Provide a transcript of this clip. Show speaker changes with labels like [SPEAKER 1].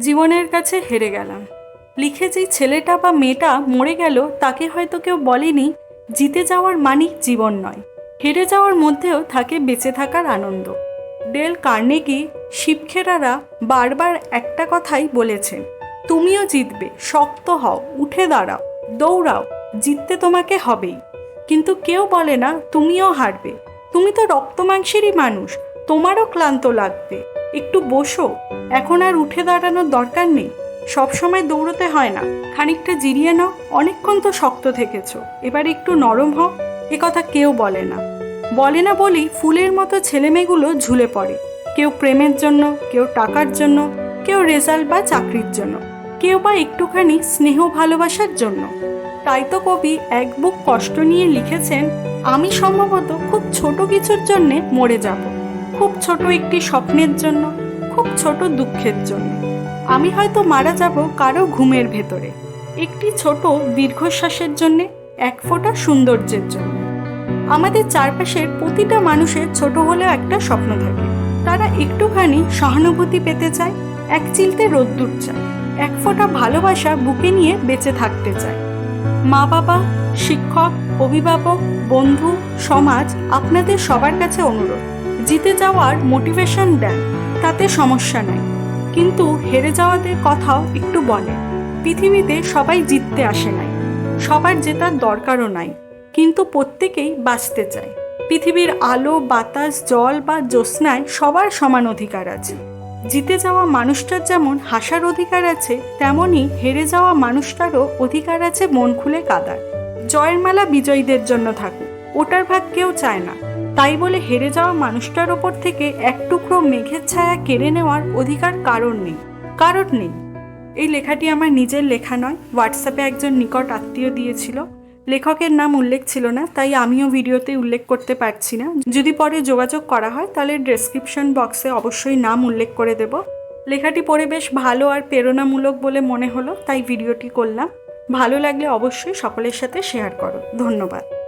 [SPEAKER 1] জীবনের কাছে হেরে গেলাম। লিখে যেই ছেলেটা বা মেয়েটা মরে গেল, তাকে হয়তো কেউ বলেনি, জিতে যাওয়ার মানেই জীবন নয়। হেরে যাওয়ার মধ্যেও থাকে বেঁচে থাকার আনন্দ। ডেল কার্নেগি শিবখেরারা বারবার একটা কথাই বলেছেন, তুমিও জিতবে, শক্ত হও, উঠে দাঁড়াও, দৌড়াও, জিততে তোমাকে হবেই। কিন্তু কেউ বলে না, তুমিও হারবে। তুমি তো রক্ত মাংসেরই মানুষ, তোমারও ক্লান্ত লাগবে। একটু বসো। এখন আর উঠে দাঁড়ানোর দরকার নেই। সব সময় দৌড়তে হয় না। খানিকটা জিরিয়ে নাও, অনেকক্ষণ তো শক্ত থেকেছো। এবার একটু নরম হও, এ কথা কেউ বলে না। বলে না বলেই ফুলের মতো ছেলেমেয়েগুলো ঝুলে পড়ে। কেউ প্রেমের জন্য, কেউ টাকার জন্য, কেউ রেজাল্ট বা চাকরির জন্য, কেউ বা একটুখানি স্নেহ ভালোবাসার জন্য। তাই তো কবি এক বুক কষ্ট নিয়ে লিখেছেন, আমি সম্ভবত খুব ছোট কিছুর জন্যে মরে যাব। খুব ছোট একটি স্বপ্নের জন্য, খুব ছোট দুঃখের জন্য। আমি হয়তো মারা যাব কারও ঘুমের ভেতরে। একটি ছোট দীর্ঘশ্বাসের জন্যে, এক ফোঁটা সৌন্দর্যের জন্য। আমাদের চারপাশের প্রতিটা মানুষের ছোট হলেও একটা স্বপ্ন থাকে। তারা একটুখানি সহানুভূতি পেতে চায়, এক চিলতে রোদ্দুর চায়, এক ফোঁটা ভালোবাসা বুকে নিয়ে বেঁচে থাকতে চায়। মা বাবা, শিক্ষক, অভিভাবক, বন্ধু, সমাজ আপনাদের সবার কাছে অনুরোধ। জিতে যাওয়ার মোটিভেশন দেন, তাতে সমস্যা নাই। কিন্তু হেরে যাওয়াদের কথাও একটু বলে, পৃথিবীতে সবাই জিততে আসে নাই, সবার জেতার দরকারও নাই, কিন্তু প্রত্যেকেই বাঁচতে চায়। পৃথিবীর আলো, বাতাস, জল বা জ্যোৎস্নায় সবার সমান অধিকার আছে। জিতে যাওয়া মানুষটার যেমন হাসার অধিকার আছে তেমনই হেরে যাওয়া মানুষটারও অধিকার আছে মন খুলে কাদার। জয়ের মালা বিজয়ীদের জন্য থাকুক, ওটার ভাগ কেউ চায় না। তাই বলে হেরে যাওয়া মানুষটার ওপর থেকে এক টুকরো মেঘের ছায়া কেড়ে নেওয়ার অধিকার কারণ নেই কারণ নেই। এই লেখাটি আমার নিজের লেখা নয় হোয়াটসঅ্যাপে একজন নিকট আত্মীয় দিয়েছিল। লেখকের নাম উল্লেখ ছিল না, তাই আমিও ভিডিওতে উল্লেখ করতে পারছি না। যদি পরে যোগাযোগ করা হয়, তাহলে ডেসক্রিপশন বক্সে অবশ্যই নাম উল্লেখ করে দেব। লেখাটি পড়ে বেশ ভালো আর প্রেরণামূলক বলে মনে হলো, তাই ভিডিওটি করলাম। ভালো লাগলে অবশ্যই সকলের সাথে শেয়ার করো। ধন্যবাদ।